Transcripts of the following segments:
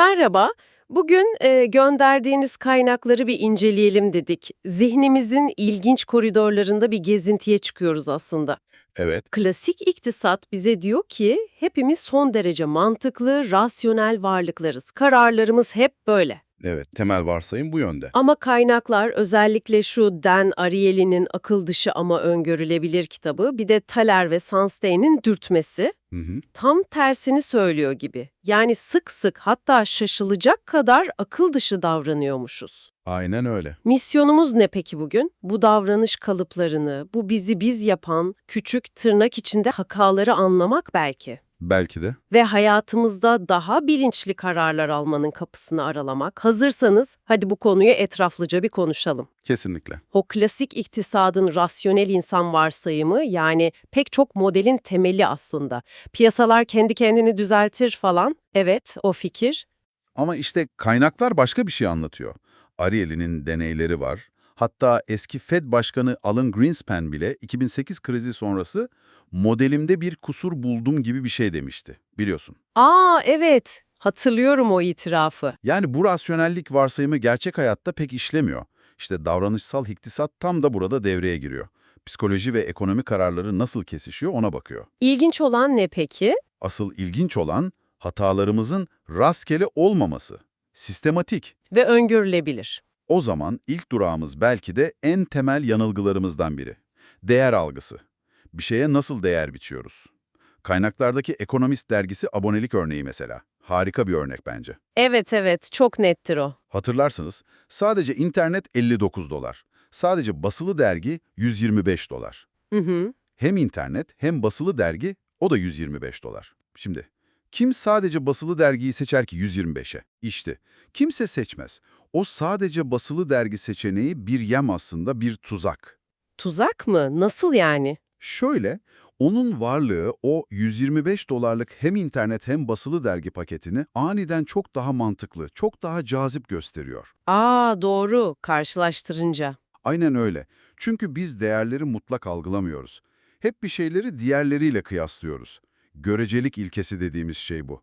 Merhaba. Bugün e, gönderdiğiniz kaynakları bir inceleyelim dedik. Zihnimizin ilginç koridorlarında bir gezintiye çıkıyoruz aslında. Evet, Klasik iktisat bize diyor ki hepimiz son derece mantıklı, rasyonel varlıklarız. Kararlarımız hep böyle. Evet. Temel varsayım bu yönde. Ama kaynaklar özellikle şu Dan Ariely'nin akıl dışı ama öngörülebilir kitabı bir de Thaler ve Sunstein'in dürtmesi Hı hı. tam tersini söylüyor gibi. Yani sık sık hatta şaşılacak kadar akıl dışı davranıyormuşuz. Aynen öyle. Misyonumuz ne peki bugün? Bu davranış kalıplarını, bu bizi biz yapan küçük tırnak içinde hakaları anlamak belki. Belki de. Ve hayatımızda daha bilinçli kararlar almanın kapısını aralamak. Hazırsanız hadi bu konuyu etraflıca bir konuşalım. Kesinlikle. O klasik iktisadın rasyonel insan varsayımı yani pek çok modelin temeli aslında. Piyasalar kendi kendini düzeltir falan. Evet, o fikir. Ama işte kaynaklar başka bir şey anlatıyor. Ariely'nin deneyleri var. Hatta eski Fed Başkanı Alan Greenspan bile 2008 krizi sonrası modelimde bir kusur buldum gibi bir şey demişti. Biliyorsun. Aa evet, hatırlıyorum o itirafı. Yani bu rasyonellik varsayımı gerçek hayatta pek işlemiyor. İşte davranışsal iktisat tam da burada devreye giriyor. Psikoloji ve ekonomi kararları nasıl kesişiyor ona bakıyor. İlginç olan ne peki? Asıl ilginç olan hatalarımızın rastgele olmaması. Sistematik. Ve öngörülebilir. O zaman ilk durağımız belki de en temel yanılgılarımızdan biri. Değer algısı. Bir şeye nasıl değer biçiyoruz? Kaynaklardaki Ekonomist dergisi abonelik örneği mesela. Harika bir örnek bence. Evet evet, çok nettir o. Hatırlarsınız, sadece internet 59 dolar. Sadece basılı dergi 125 dolar. Hı hı. Hem internet hem basılı dergi o da 125 dolar. Şimdi kim sadece basılı dergiyi seçer ki 125'e? İşte kimse seçmez. O sadece basılı dergi seçeneği bir yem aslında bir tuzak. Tuzak mı? Nasıl yani? Şöyle, onun varlığı o 125 dolarlık hem internet hem basılı dergi paketini aniden çok daha mantıklı, çok daha cazip gösteriyor. Aa doğru, karşılaştırınca. Aynen öyle. Çünkü biz değerleri mutlak algılamıyoruz. Hep bir şeyleri diğerleriyle kıyaslıyoruz. Görecelik ilkesi dediğimiz şey bu.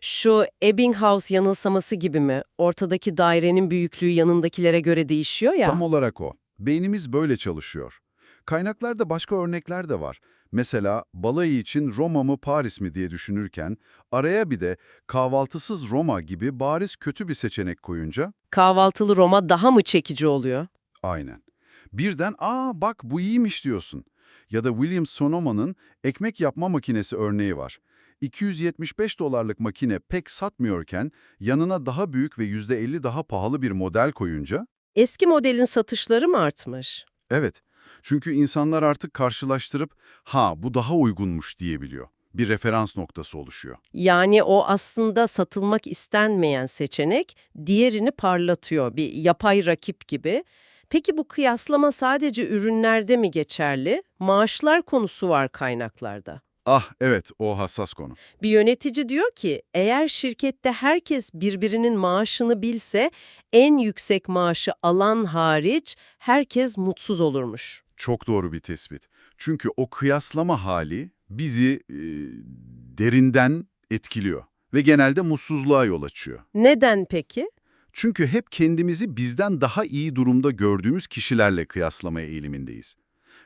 Şu Ebbinghaus yanılsaması gibi mi? Ortadaki dairenin büyüklüğü yanındakilere göre değişiyor ya. Tam olarak o. Beynimiz böyle çalışıyor. Kaynaklarda başka örnekler de var. Mesela balayı için Roma mı Paris mi diye düşünürken araya bir de kahvaltısız Roma gibi bariz kötü bir seçenek koyunca Kahvaltılı Roma daha mı çekici oluyor? aynen. Birden aa bak bu iyiymiş diyorsun. Ya da William Sonoma'nın ekmek yapma makinesi örneği var. 275 dolarlık makine pek satmıyorken yanına daha büyük ve %50 daha pahalı bir model koyunca Eski modelin satışları mı artmış? Evet. Çünkü insanlar artık karşılaştırıp ha bu daha uygunmuş diyebiliyor. Bir referans noktası oluşuyor. Yani o aslında satılmak istenmeyen seçenek diğerini parlatıyor, bir yapay rakip gibi. Peki bu kıyaslama sadece ürünlerde mi geçerli? Maaşlar konusu var kaynaklarda. Ah evet o hassas konu. Bir yönetici diyor ki eğer şirkette herkes birbirinin maaşını bilse en yüksek maaşı alan hariç herkes mutsuz olurmuş. Çok doğru bir tespit. Çünkü o kıyaslama hali bizi e, derinden etkiliyor ve genelde mutsuzluğa yol açıyor. Neden peki? Çünkü hep kendimizi bizden daha iyi durumda gördüğümüz kişilerle kıyaslamaya eğilimindeyiz.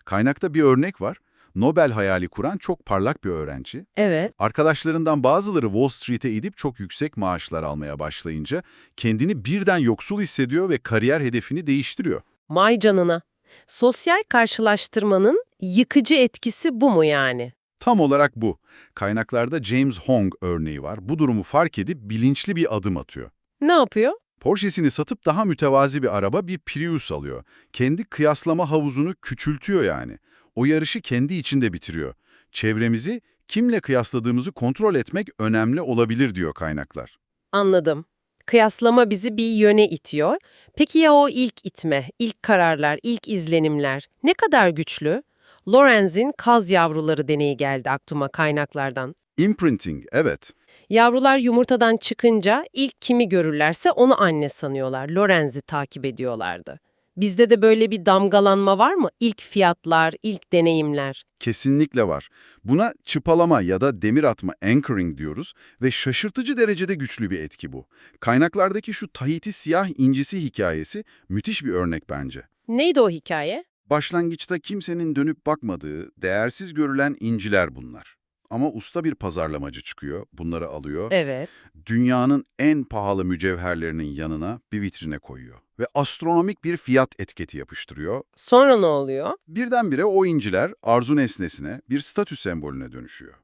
Kaynakta bir örnek var. Nobel hayali kuran çok parlak bir öğrenci, Evet. Arkadaşlarından bazıları Wall Street'e gidip çok yüksek maaşlar almaya başlayınca kendini birden yoksul hissediyor ve kariyer hedefini değiştiriyor. May canına. Sosyal karşılaştırmanın yıkıcı etkisi bu mu yani? Tam olarak bu. Kaynaklarda James Hong örneği var. Bu durumu fark edip bilinçli bir adım atıyor. Ne yapıyor? Porsche'sini satıp daha mütevazi bir araba bir Prius alıyor. Kendi kıyaslama havuzunu küçültüyor yani. O yarışı kendi içinde bitiriyor. Çevremizi kimle kıyasladığımızı kontrol etmek önemli olabilir diyor kaynaklar. Anladım. Kıyaslama bizi bir yöne itiyor. Peki ya o ilk itme, ilk kararlar, ilk izlenimler ne kadar güçlü? Lorenz'in kaz yavruları deneyi geldi aklıma kaynaklardan. Imprinting, evet. Yavrular yumurtadan çıkınca ilk kimi görürlerse onu anne sanıyorlar. Lorenz'i takip ediyorlardı. Bizde de böyle bir damgalanma var mı? İlk fiyatlar, ilk deneyimler. Kesinlikle var. Buna çıpalama ya da demir atma anchoring diyoruz ve şaşırtıcı derecede güçlü bir etki bu. Kaynaklardaki şu Tahiti siyah incisi hikayesi müthiş bir örnek bence. Neydi o hikaye? Başlangıçta kimsenin dönüp bakmadığı, değersiz görülen inciler bunlar. Ama usta bir pazarlamacı çıkıyor, bunları alıyor, Evet. dünyanın en pahalı mücevherlerinin yanına bir vitrine koyuyor ve astronomik bir fiyat etiketi yapıştırıyor. Sonra ne oluyor? Birdenbire o inciler arzu nesnesine, bir statü sembolüne dönüşüyor.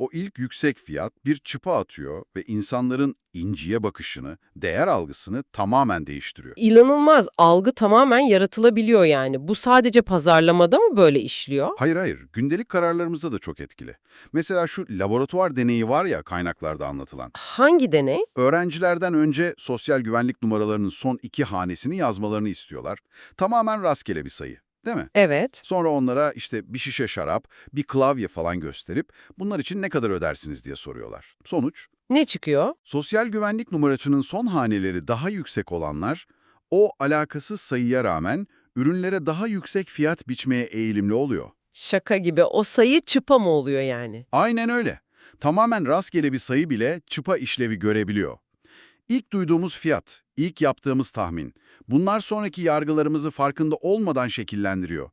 O ilk yüksek fiyat bir çıpa atıyor ve insanların inciye bakışını, değer algısını tamamen değiştiriyor. İnanılmaz. Algı tamamen yaratılabiliyor yani. Bu sadece pazarlamada mı böyle işliyor? Hayır hayır, gündelik kararlarımızda da çok etkili. Mesela şu laboratuvar deneyi var ya kaynaklarda anlatılan. Hangi deney? Öğrencilerden önce sosyal güvenlik numaralarının son iki hanesini yazmalarını istiyorlar. Tamamen rastgele bir sayı, değil mi? Evet. Sonra onlara işte bir şişe şarap, bir klavye falan gösterip bunlar için ne kadar ödersiniz diye soruyorlar. Sonuç, Ne çıkıyor? sosyal güvenlik numarasının son haneleri daha yüksek olanlar, o alakasız sayıya rağmen ürünlere daha yüksek fiyat biçmeye eğilimli oluyor. Şaka gibi. O sayı çıpa mı oluyor yani? Aynen öyle. Tamamen rastgele bir sayı bile çıpa işlevi görebiliyor. İlk duyduğumuz fiyat, ilk yaptığımız tahmin, bunlar sonraki yargılarımızı farkında olmadan şekillendiriyor.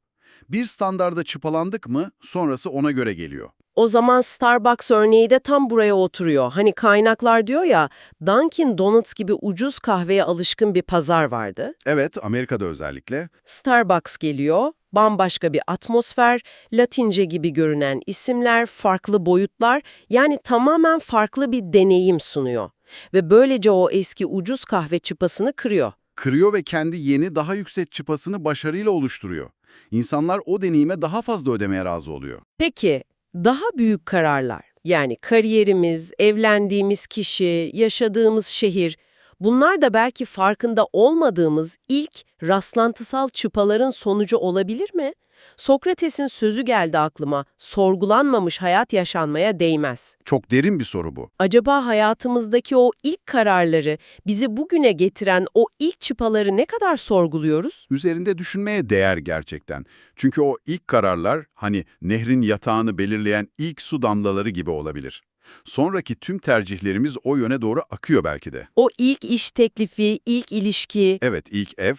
Bir standarda çıpalandık mı sonrası ona göre geliyor. O zaman Starbucks örneği de tam buraya oturuyor. Hani kaynaklar diyor ya, Dunkin Donuts gibi ucuz kahveye alışkın bir pazar vardı. Evet, Amerika'da özellikle. Starbucks geliyor, bambaşka bir atmosfer, Latince gibi görünen isimler, farklı boyutlar, yani tamamen farklı bir deneyim sunuyor. Ve böylece o eski ucuz kahve çıpasını kırıyor. Kırıyor ve kendi yeni daha yüksek çıpasını başarıyla oluşturuyor. İnsanlar o deneyime daha fazla ödemeye razı oluyor. Peki, daha büyük kararlar, yani kariyerimiz, evlendiğimiz kişi, yaşadığımız şehir, bunlar da belki farkında olmadığımız ilk rastlantısal çıpaların sonucu olabilir mi? Sokrates'in sözü geldi aklıma, sorgulanmamış hayat yaşanmaya değmez. Çok derin bir soru bu. Acaba hayatımızdaki o ilk kararları, bizi bugüne getiren o ilk çıpaları ne kadar sorguluyoruz? Üzerinde düşünmeye değer gerçekten. Çünkü o ilk kararlar hani nehrin yatağını belirleyen ilk su damlaları gibi olabilir. Sonraki tüm tercihlerimiz o yöne doğru akıyor belki de. O ilk iş teklifi, ilk ilişki, Evet, ilk ev.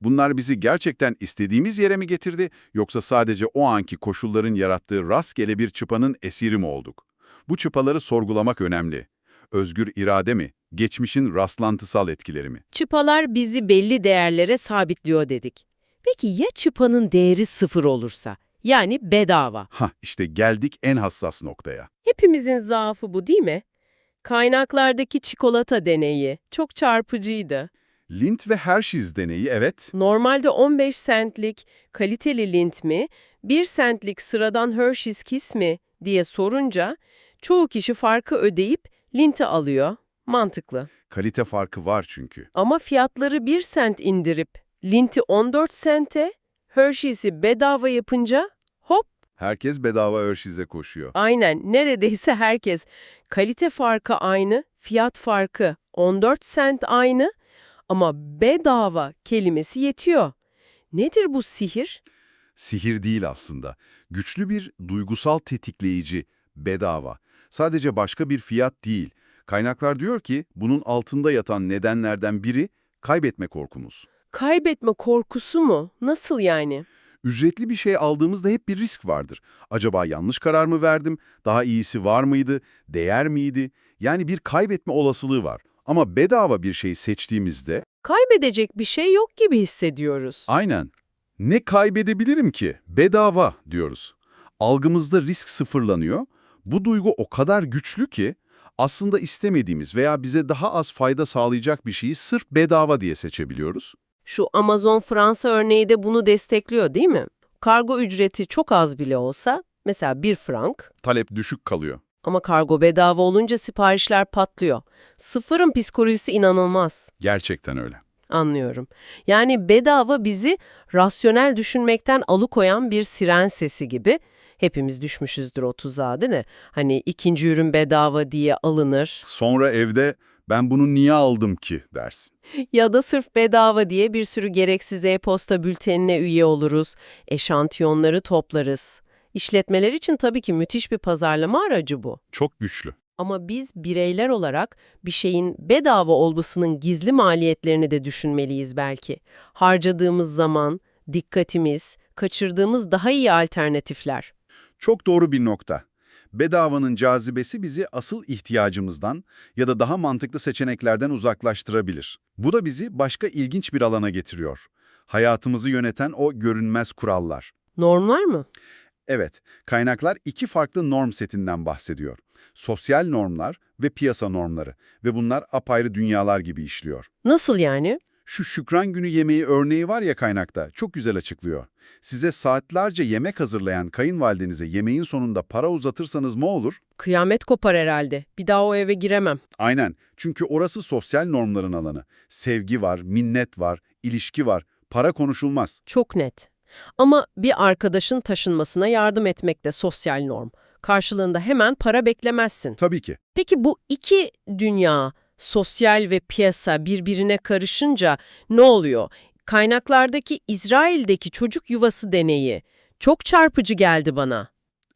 Bunlar bizi gerçekten istediğimiz yere mi getirdi yoksa sadece o anki koşulların yarattığı rastgele bir çıpanın esiri mi olduk? Bu çıpaları sorgulamak önemli. Özgür irade mi? Geçmişin rastlantısal etkileri mi? çıpalar bizi belli değerlere sabitliyor dedik. Peki ya çıpanın değeri sıfır olursa? Yani bedava. Hah, işte geldik en hassas noktaya. Hepimizin zaafı bu değil mi? Kaynaklardaki çikolata deneyi çok çarpıcıydı. Lindt ve Hershey's deneyi evet, Normalde 15 centlik kaliteli Lindt mi, 1 centlik sıradan Hershey's Kiss mi diye sorunca çoğu kişi farkı ödeyip Lindt'i alıyor. Mantıklı. kalite farkı var çünkü. Ama fiyatları 1 sent indirip Lindt'i 14 sente, Hershey's'i bedava yapınca hop Herkes bedava Hershey's'e koşuyor. aynen neredeyse herkes. Kalite farkı aynı, fiyat farkı 14 sent aynı ama bedava kelimesi yetiyor. Nedir bu sihir? Sihir değil aslında. Güçlü bir duygusal tetikleyici, bedava. Sadece başka bir fiyat değil. Kaynaklar diyor ki bunun altında yatan nedenlerden biri kaybetme korkumuz. Kaybetme korkusu mu? Nasıl yani? Ücretli bir şey aldığımızda hep bir risk vardır. Acaba yanlış karar mı verdim? Daha iyisi var mıydı? Değer miydi? Yani bir kaybetme olasılığı var. Ama bedava bir şey seçtiğimizde Kaybedecek bir şey yok gibi hissediyoruz. aynen ne kaybedebilirim ki? Bedava diyoruz. Algımızda risk sıfırlanıyor. Bu duygu o kadar güçlü ki aslında istemediğimiz veya bize daha az fayda sağlayacak bir şeyi sırf bedava diye seçebiliyoruz. Şu Amazon Fransa örneği de bunu destekliyor değil mi? Kargo ücreti çok az bile olsa, mesela bir frank Talep düşük kalıyor. ama kargo bedava olunca siparişler patlıyor. Sıfırın psikolojisi inanılmaz. Gerçekten öyle. Anlıyorum. Yani bedava bizi rasyonel düşünmekten alıkoyan bir siren sesi gibi. Hepimiz düşmüşüzdür o tuzağa değil mi? Hani ikinci ürün bedava diye alınır. Sonra evde Ben bunu niye aldım ki dersin. Ya da sırf bedava diye bir sürü gereksiz e-posta bültenine üye oluruz, eşantiyonları toplarız. İşletmeler için tabii ki müthiş bir pazarlama aracı bu. Çok güçlü. Ama biz bireyler olarak bir şeyin bedava olmasının gizli maliyetlerini de düşünmeliyiz belki. Harcadığımız zaman, dikkatimiz, kaçırdığımız daha iyi alternatifler. Çok doğru bir nokta. Bedavanın cazibesi bizi asıl ihtiyacımızdan ya da daha mantıklı seçeneklerden uzaklaştırabilir. Bu da bizi başka ilginç bir alana getiriyor. Hayatımızı yöneten o görünmez kurallar. Normlar mı? Evet, kaynaklar iki farklı norm setinden bahsediyor. Sosyal normlar ve piyasa normları ve bunlar apayrı dünyalar gibi işliyor. Nasıl yani? Şu Şükran Günü yemeği örneği var ya kaynakta, çok güzel açıklıyor. Size saatlerce yemek hazırlayan kayınvalidenize yemeğin sonunda para uzatırsanız ne olur? Kıyamet kopar herhalde. Bir daha o eve giremem. Aynen, çünkü orası sosyal normların alanı. Sevgi var, minnet var, ilişki var, para konuşulmaz. Çok net. Ama bir arkadaşın taşınmasına yardım etmek de sosyal norm. Karşılığında hemen para beklemezsin. Tabii ki. Peki bu iki dünya, sosyal ve piyasa birbirine karışınca ne oluyor? Kaynaklardaki İsrail'deki çocuk yuvası deneyi çok çarpıcı geldi bana.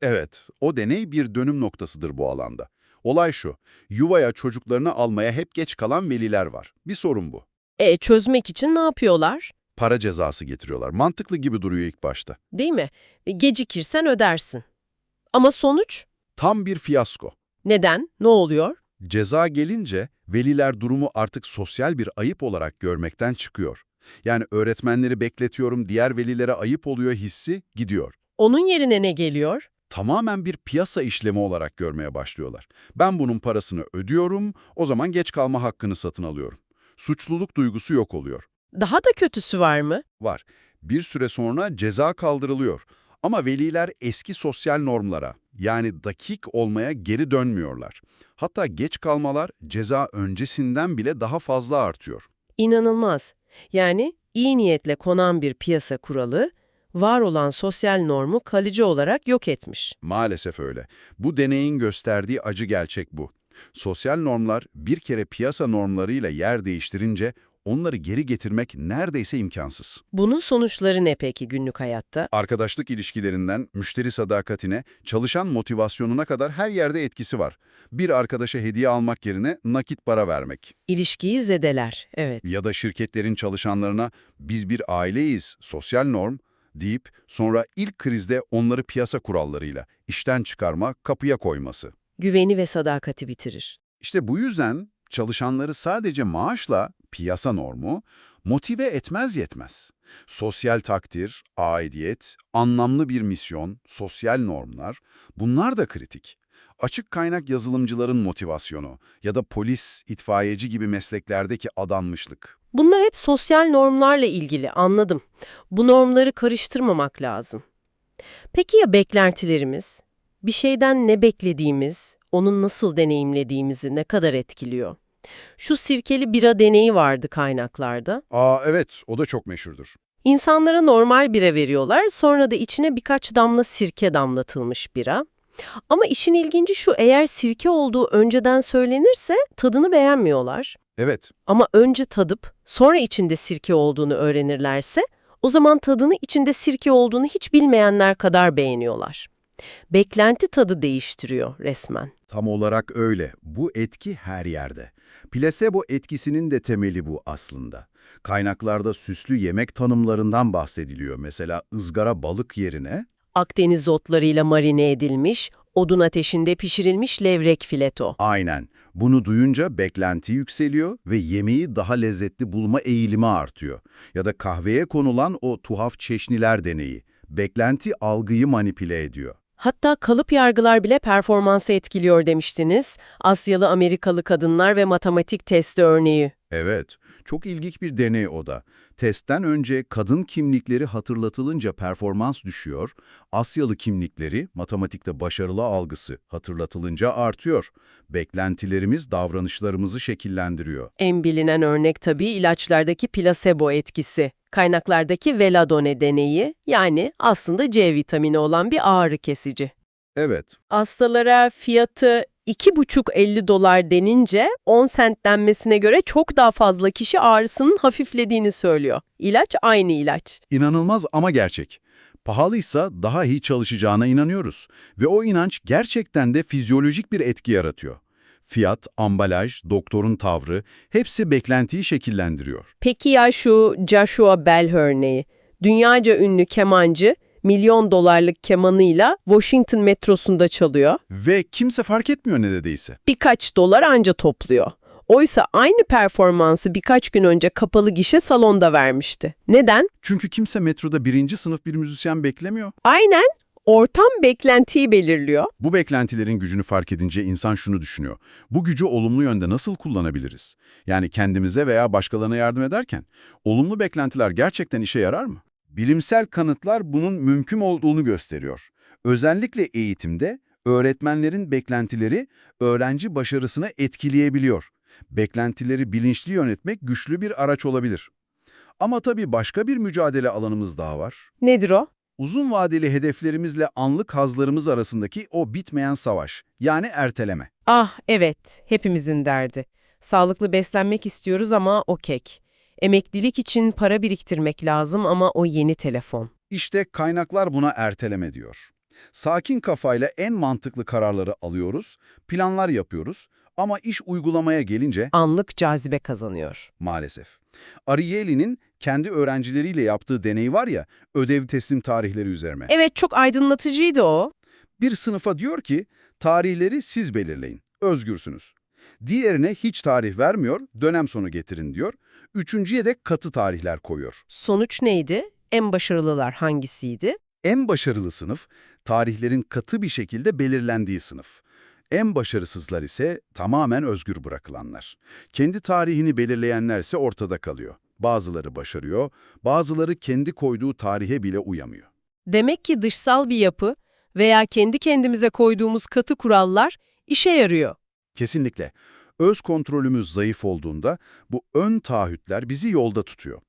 Evet, o deney bir dönüm noktasıdır bu alanda. Olay şu, yuvaya çocuklarını almaya hep geç kalan veliler var. Bir sorun bu. E çözmek için ne yapıyorlar? Para cezası getiriyorlar. Mantıklı gibi duruyor ilk başta. Değil mi? E, Gecikirsen ödersin. Ama sonuç? Tam bir fiyasko. Neden? Ne oluyor? Ceza gelince veliler durumu artık sosyal bir ayıp olarak görmekten çıkıyor. Yani öğretmenleri bekletiyorum, diğer velilere ayıp oluyor hissi gidiyor. Onun yerine ne geliyor? Tamamen bir piyasa işlemi olarak görmeye başlıyorlar. Ben bunun parasını ödüyorum, o zaman geç kalma hakkını satın alıyorum. Suçluluk duygusu yok oluyor. Daha da kötüsü var mı? Var. Bir süre sonra ceza kaldırılıyor. Ama veliler eski sosyal normlara, yani dakik olmaya geri dönmüyorlar. Hatta geç kalmalar ceza öncesinden bile daha fazla artıyor. İnanılmaz. Yani iyi niyetle konan bir piyasa kuralı, var olan sosyal normu kalıcı olarak yok etmiş. Maalesef öyle. Bu deneyin gösterdiği acı gerçek bu. Sosyal normlar bir kere piyasa normlarıyla yer değiştirince onları geri getirmek neredeyse imkansız. Bunun sonuçları ne peki günlük hayatta? Arkadaşlık ilişkilerinden müşteri sadakatine, çalışan motivasyonuna kadar her yerde etkisi var. Bir arkadaşa hediye almak yerine nakit para vermek. İlişkiyi zedeler, evet. Ya da şirketlerin çalışanlarına biz bir aileyiz, sosyal norm deyip sonra ilk krizde onları piyasa kurallarıyla işten çıkarma, kapıya koyması. Güveni ve sadakati bitirir. İşte bu yüzden çalışanları sadece maaşla piyasa normu motive etmez yetmez. Sosyal takdir, aidiyet, anlamlı bir misyon, sosyal normlar bunlar da kritik. Açık kaynak yazılımcıların motivasyonu ya da polis, itfaiyeci gibi mesleklerdeki adanmışlık. Bunlar hep sosyal normlarla ilgili, anladım. Bu normları karıştırmamak lazım. Peki ya beklentilerimiz? Bir şeyden ne beklediğimiz, onun nasıl deneyimlediğimizi ne kadar etkiliyor? Şu sirkeli bira deneyi vardı kaynaklarda. Aa evet, o da çok meşhurdur. İnsanlara normal bira veriyorlar, sonra da içine birkaç damla sirke damlatılmış bira. Ama işin ilginci şu, eğer sirke olduğu önceden söylenirse tadını beğenmiyorlar. Evet, Ama önce tadıp sonra içinde sirke olduğunu öğrenirlerse o zaman tadını içinde sirke olduğunu hiç bilmeyenler kadar beğeniyorlar. Beklenti tadı değiştiriyor resmen. Tam olarak öyle. Bu etki her yerde. Plasebo etkisinin de temeli bu aslında. Kaynaklarda süslü yemek tanımlarından bahsediliyor. Mesela ızgara balık yerine Akdeniz otlarıyla marine edilmiş, odun ateşinde pişirilmiş levrek fileto. aynen. Bunu duyunca beklenti yükseliyor ve yemeği daha lezzetli bulma eğilimi artıyor. Ya da kahveye konulan o tuhaf çeşniler deneyi. Beklenti algıyı manipüle ediyor. Hatta kalıp yargılar bile performansı etkiliyor demiştiniz. Asyalı Amerikalı kadınlar ve matematik testi örneği. Evet, çok ilginç bir deney o da. Testten önce kadın kimlikleri hatırlatılınca performans düşüyor, Asyalı kimlikleri, matematikte başarılı algısı hatırlatılınca artıyor. Beklentilerimiz davranışlarımızı şekillendiriyor. En bilinen örnek tabii ilaçlardaki plasebo etkisi. Kaynaklardaki veladone deneyi, yani aslında C vitamini olan bir ağrı kesici. Evet, Hastalara fiyatı 2,5-50 dolar denince 10 sent denmesine göre çok daha fazla kişi ağrısının hafiflediğini söylüyor. İlaç aynı ilaç. İnanılmaz ama gerçek. Pahalıysa daha iyi çalışacağına inanıyoruz. Ve o inanç gerçekten de fizyolojik bir etki yaratıyor. Fiyat, ambalaj, doktorun tavrı hepsi beklentiyi şekillendiriyor. Peki ya şu Joshua Bell örneği? Dünyaca ünlü kemancı milyon dolarlık kemanıyla Washington metrosunda çalıyor. Ve kimse fark etmiyor ne dediyse. Birkaç dolar anca topluyor. Oysa aynı performansı birkaç gün önce kapalı gişe salonda vermişti. Neden? Çünkü kimse metroda birinci sınıf bir müzisyen beklemiyor. Aynen ortam beklentiyi belirliyor. Bu beklentilerin gücünü fark edince insan şunu düşünüyor. Bu gücü olumlu yönde nasıl kullanabiliriz? Yani kendimize veya başkalarına yardım ederken olumlu beklentiler gerçekten işe yarar mı? Bilimsel kanıtlar bunun mümkün olduğunu gösteriyor. Özellikle eğitimde öğretmenlerin beklentileri öğrenci başarısını etkileyebiliyor. Beklentileri bilinçli yönetmek güçlü bir araç olabilir. Ama tabii başka bir mücadele alanımız daha var. Nedir o? Uzun vadeli hedeflerimizle anlık hazlarımız arasındaki o bitmeyen savaş, yani erteleme. Ah evet, hepimizin derdi. Sağlıklı beslenmek istiyoruz ama o kek. Emeklilik için para biriktirmek lazım ama o yeni telefon. İşte kaynaklar buna erteleme diyor. Sakin kafayla en mantıklı kararları alıyoruz, planlar yapıyoruz ama iş uygulamaya gelince Anlık cazibe kazanıyor. maalesef. Ariely'nin kendi öğrencileriyle yaptığı deney var ya, ödev teslim tarihleri üzerine. Evet çok aydınlatıcıydı o. Bir sınıfa diyor ki, tarihleri siz belirleyin, özgürsünüz. Diğerine hiç tarih vermiyor, dönem sonu getirin diyor. Üçüncüye de katı tarihler koyuyor. Sonuç neydi? En başarılılar hangisiydi? En başarılı sınıf, tarihlerin katı bir şekilde belirlendiği sınıf. En başarısızlar ise tamamen özgür bırakılanlar. Kendi tarihini belirleyenler ise ortada kalıyor. Bazıları başarıyor, bazıları kendi koyduğu tarihe bile uyamıyor. Demek ki dışsal bir yapı veya kendi kendimize koyduğumuz katı kurallar işe yarıyor. Kesinlikle. Öz kontrolümüz zayıf olduğunda bu ön taahhütler bizi yolda tutuyor.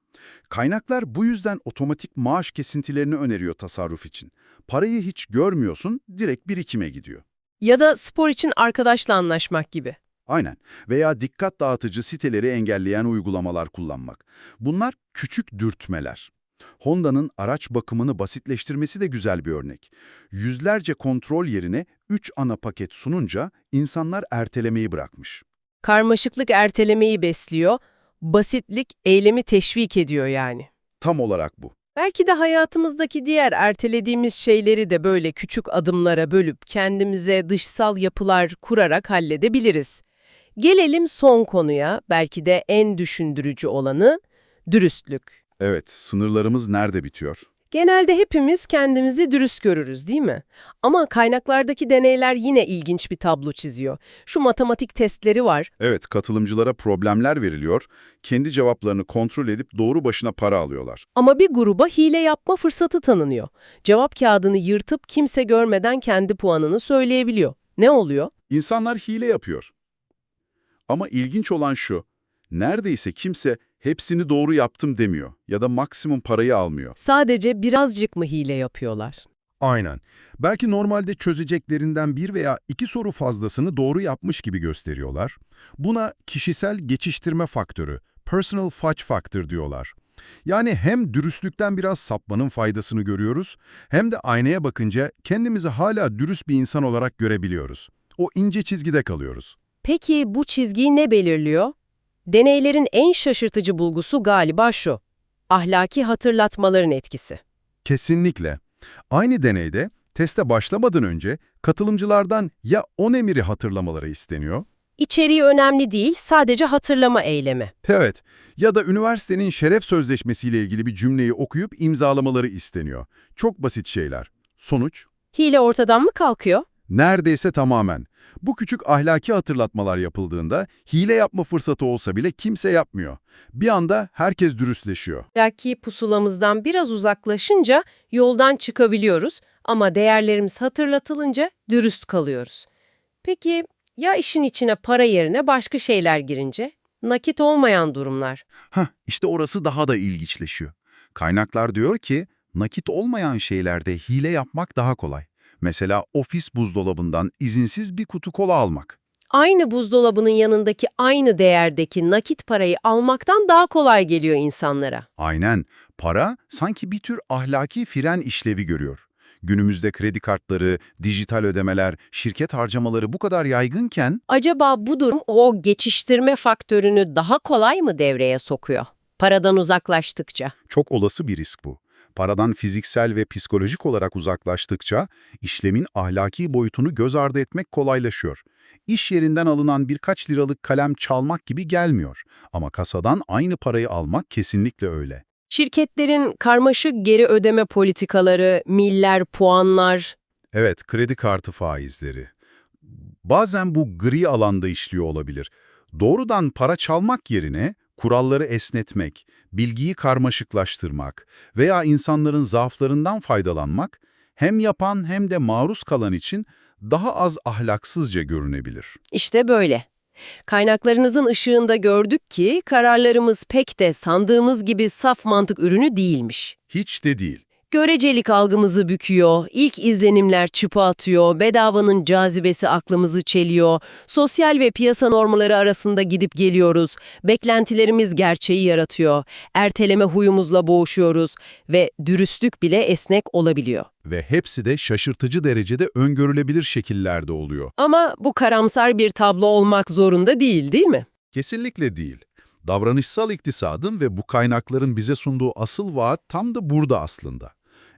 Kaynaklar bu yüzden otomatik maaş kesintilerini öneriyor tasarruf için. Parayı hiç görmüyorsun, direkt birikime gidiyor. Ya da spor için arkadaşla anlaşmak gibi. Aynen. Veya dikkat dağıtıcı siteleri engelleyen uygulamalar kullanmak. Bunlar küçük dürtmeler. Honda'nın araç bakımını basitleştirmesi de güzel bir örnek. Yüzlerce kontrol yerine 3 ana paket sununca insanlar ertelemeyi bırakmış. Karmaşıklık ertelemeyi besliyor, basitlik eylemi teşvik ediyor yani. Tam olarak bu. Belki de hayatımızdaki diğer ertelediğimiz şeyleri de böyle küçük adımlara bölüp kendimize dışsal yapılar kurarak halledebiliriz. Gelelim son konuya, belki de en düşündürücü olanı, dürüstlük. Evet, sınırlarımız nerede bitiyor? Genelde hepimiz kendimizi dürüst görürüz değil mi? Ama kaynaklardaki deneyler yine ilginç bir tablo çiziyor. Şu matematik testleri var. Evet, katılımcılara problemler veriliyor, kendi cevaplarını kontrol edip doğru başına para alıyorlar. Ama bir gruba hile yapma fırsatı tanınıyor. Cevap kağıdını yırtıp kimse görmeden kendi puanını söyleyebiliyor. Ne oluyor? İnsanlar hile yapıyor. Ama ilginç olan şu, neredeyse kimse hepsini doğru yaptım demiyor ya da maksimum parayı almıyor. Sadece birazcık mı hile yapıyorlar? Aynen. Belki normalde çözeceklerinden bir veya iki soru fazlasını doğru yapmış gibi gösteriyorlar. Buna kişisel geçiştirme faktörü, personal fudge factor diyorlar. Yani hem dürüstlükten biraz sapmanın faydasını görüyoruz, hem de aynaya bakınca kendimizi hala dürüst bir insan olarak görebiliyoruz. O ince çizgide kalıyoruz. Peki bu çizgiyi ne belirliyor? Deneylerin en şaşırtıcı bulgusu galiba şu. Ahlaki hatırlatmaların etkisi. Kesinlikle. Aynı deneyde teste başlamadan önce katılımcılardan ya 10 emiri hatırlamaları isteniyor, İçeriği önemli değil, sadece hatırlama eylemi. Evet, ya da üniversitenin şeref sözleşmesiyle ilgili bir cümleyi okuyup imzalamaları isteniyor. Çok basit şeyler. Sonuç? Hile ortadan mı kalkıyor? Neredeyse tamamen. Bu küçük ahlaki hatırlatmalar yapıldığında hile yapma fırsatı olsa bile kimse yapmıyor. Bir anda herkes dürüstleşiyor. Belki pusulamızdan biraz uzaklaşınca yoldan çıkabiliyoruz ama değerlerimiz hatırlatılınca dürüst kalıyoruz. Peki ya işin içine para yerine başka şeyler girince? Nakit olmayan durumlar. Hah, işte orası daha da ilginçleşiyor. Kaynaklar diyor ki, nakit olmayan şeylerde hile yapmak daha kolay. Mesela ofis buzdolabından izinsiz bir kutu kola almak. Aynı buzdolabının yanındaki aynı değerdeki nakit parayı almaktan daha kolay geliyor insanlara. Aynen. Para sanki bir tür ahlaki fren işlevi görüyor. Günümüzde kredi kartları, dijital ödemeler, şirket harcamaları bu kadar yaygınken Acaba bu durum o geçiştirme faktörünü daha kolay mı devreye sokuyor? Paradan uzaklaştıkça. çok olası bir risk bu. Paradan fiziksel ve psikolojik olarak uzaklaştıkça işlemin ahlaki boyutunu göz ardı etmek kolaylaşıyor. İş yerinden alınan birkaç liralık kalem çalmak gibi gelmiyor ama kasadan aynı parayı almak kesinlikle öyle. Şirketlerin karmaşık geri ödeme politikaları, miller, puanlar, Evet, kredi kartı faizleri. Bazen bu gri alanda işliyor olabilir. Doğrudan para çalmak yerine kuralları esnetmek, bilgiyi karmaşıklaştırmak veya insanların zaaflarından faydalanmak hem yapan hem de maruz kalan için daha az ahlaksızca görünebilir. işte böyle. Kaynaklarınızın ışığında gördük ki kararlarımız pek de sandığımız gibi saf mantık ürünü değilmiş. Hiç de değil. Görecelik algımızı büküyor, ilk izlenimler çıpa atıyor, bedavanın cazibesi aklımızı çeliyor, sosyal ve piyasa normları arasında gidip geliyoruz, beklentilerimiz gerçeği yaratıyor, erteleme huyumuzla boğuşuyoruz ve dürüstlük bile esnek olabiliyor. Ve hepsi de şaşırtıcı derecede öngörülebilir şekillerde oluyor. Ama bu karamsar bir tablo olmak zorunda değil, değil mi? Kesinlikle değil. Davranışsal iktisadın ve bu kaynakların bize sunduğu asıl vaat tam da burada aslında.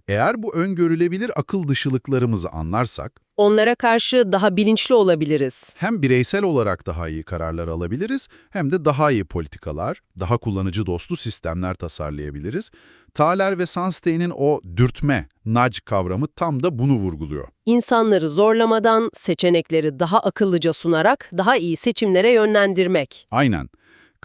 Eğer bu öngörülebilir akıl dışılıklarımızı anlarsak, Onlara karşı daha bilinçli olabiliriz. hem bireysel olarak daha iyi kararlar alabiliriz, hem de daha iyi politikalar, daha kullanıcı dostu sistemler tasarlayabiliriz. Thaler ve Sunstein'in o dürtme, nudge kavramı tam da bunu vurguluyor. İnsanları zorlamadan, seçenekleri daha akıllıca sunarak daha iyi seçimlere yönlendirmek. Aynen.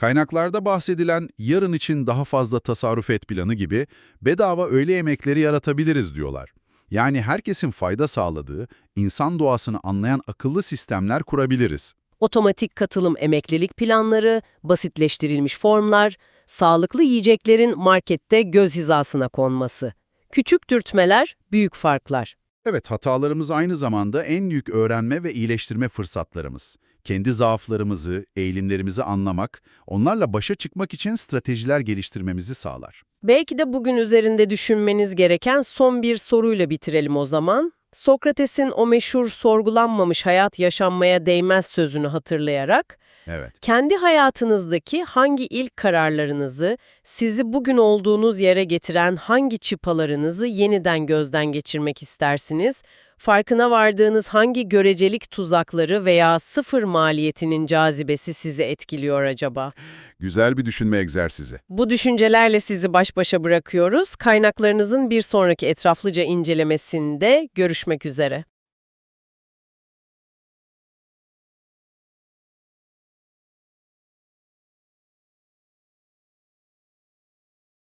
Kaynaklarda bahsedilen yarın için daha fazla tasarruf et planı gibi bedava öğle yemekleri yaratabiliriz diyorlar. Yani herkesin fayda sağladığı, insan doğasını anlayan akıllı sistemler kurabiliriz. Otomatik katılım emeklilik planları, basitleştirilmiş formlar, sağlıklı yiyeceklerin markette göz hizasına konması. Küçük dürtmeler, büyük farklar. Evet, hatalarımız aynı zamanda en büyük öğrenme ve iyileştirme fırsatlarımız. Kendi zaaflarımızı, eğilimlerimizi anlamak, onlarla başa çıkmak için stratejiler geliştirmemizi sağlar. Belki de bugün üzerinde düşünmeniz gereken son bir soruyla bitirelim o zaman. Sokrates'in o meşhur sorgulanmamış hayat yaşanmaya değmez sözünü hatırlayarak, Evet. kendi hayatınızdaki hangi ilk kararlarınızı, sizi bugün olduğunuz yere getiren hangi çıpalarınızı yeniden gözden geçirmek istersiniz? Farkına vardığınız hangi görecelik tuzakları veya sıfır maliyetinin cazibesi sizi etkiliyor acaba? Güzel bir düşünme egzersizi. Bu düşüncelerle sizi baş başa bırakıyoruz. Kaynaklarınızın bir sonraki etraflıca incelemesinde görüşmek üzere.